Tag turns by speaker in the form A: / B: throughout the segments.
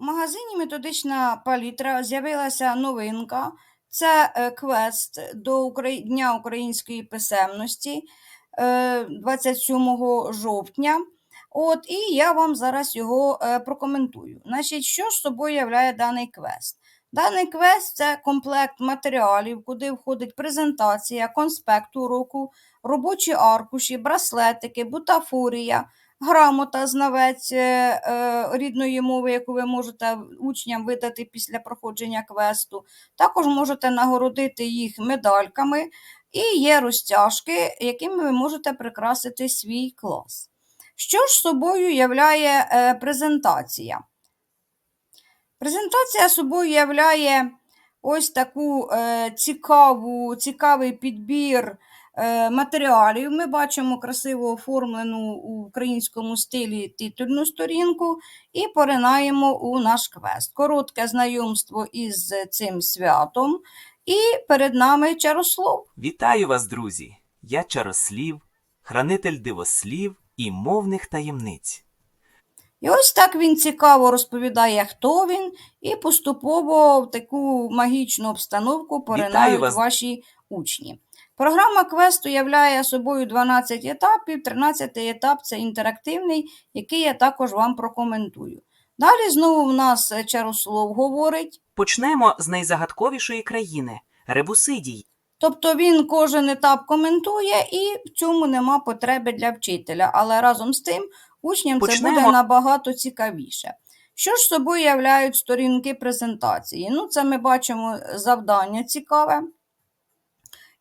A: У магазині методична палітра з'явилася новинка. Це е, квест до Дня української писемності е, 27 жовтня. От, і я вам зараз його е, прокоментую. Значить, що ж собою являє даний квест? Даний квест це комплект матеріалів, куди входить презентація, конспект уроку, робочі аркуші, браслетики, бутафорія, грамота, знавець е, е, рідної мови, яку ви можете учням видати після проходження квесту. Також можете нагородити їх медальками, і є розтяжки, якими ви можете прикрасити свій клас. Що ж собою являє е, презентація? Презентація собою являє ось таку цікаву, цікавий підбір матеріалів. Ми бачимо красиво оформлену у українському стилі титульну сторінку і поринаємо у наш квест. Коротке знайомство із цим святом. І перед нами чарослов.
B: Вітаю вас, друзі! Я Чарослів, хранитель дивослів і мовних таємниць.
A: І ось так він цікаво розповідає, хто він, і поступово в таку магічну обстановку поринають
B: вас.
A: ваші учні. Програма квесту являє собою 12 етапів. 13 етап це інтерактивний, який я також вам прокоментую. Далі знову в нас Чарослов говорить.
B: Почнемо з найзагадковішої країни Ребусидій.
A: Тобто він кожен етап коментує, і в цьому нема потреби для вчителя. Але разом з тим учням це буде набагато цікавіше. Що ж собою являють сторінки презентації? Ну, це ми бачимо завдання цікаве.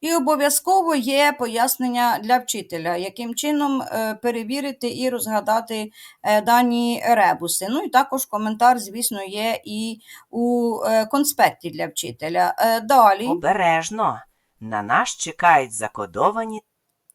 A: І обов'язково є пояснення для вчителя, яким чином е, перевірити і розгадати е, дані ребуси. Ну і також коментар, звісно, є і у е, конспекті для вчителя. Далі.
B: Обережно. На нас чекають закодовані.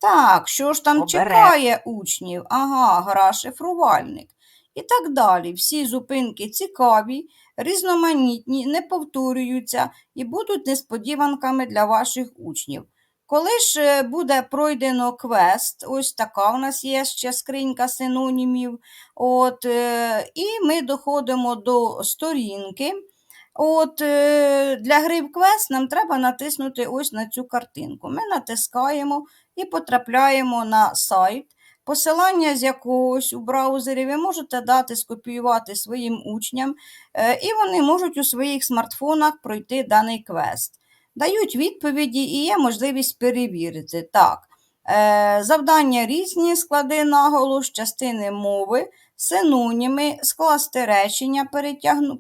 A: Так, що ж там
B: Обере-
A: чекає учнів? Ага, гра шифрувальник. І так далі. Всі зупинки цікаві, різноманітні, не повторюються і будуть несподіванками для ваших учнів. Коли ж е, буде пройдено квест, ось така в нас є ще скринька синонімів. От, е, і ми доходимо до сторінки. От, е, для гри в квест нам треба натиснути ось на цю картинку. Ми натискаємо і потрапляємо на сайт, посилання з якогось у браузері ви можете дати скопіювати своїм учням, е, і вони можуть у своїх смартфонах пройти даний квест. Дають відповіді і є можливість перевірити. Так, е, завдання різні, склади наголос, частини мови, синоніми, скласти речення,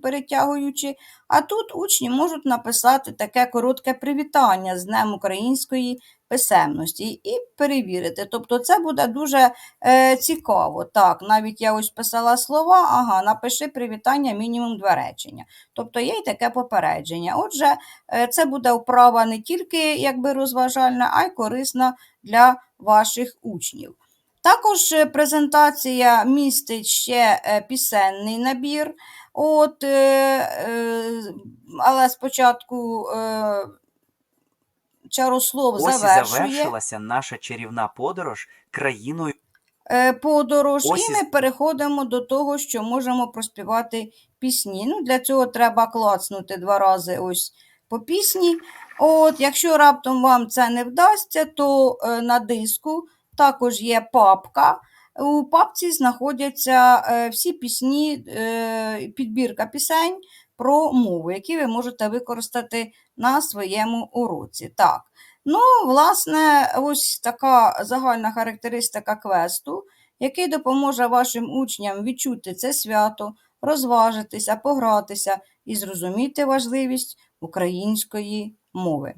A: перетягуючи. А тут учні можуть написати таке коротке привітання з Днем української писемності і перевірити. Тобто це буде дуже е, цікаво. Так, навіть я ось писала слова, ага, напиши привітання мінімум два речення. Тобто є й таке попередження. Отже, е, це буде вправа не тільки якби розважальна, а й корисна для ваших учнів. Також е, презентація містить ще е, пісенний набір. От, е, але спочатку Чарослов
B: Ось і
A: завершує
B: завершилася наша чарівна подорож країною.
A: е, подорож,
B: Ось і
A: ми переходимо до того, що можемо проспівати пісні. Ну, для цього треба клацнути два рази ось по пісні. От, якщо раптом вам це не вдасться, то е, на диску також є папка. У папці знаходяться е, всі пісні, е, підбірка пісень про мову, які ви можете використати на своєму уроці. Так. Ну, власне, ось така загальна характеристика квесту, який допоможе вашим учням відчути це свято, розважитися, погратися і зрозуміти важливість української мови.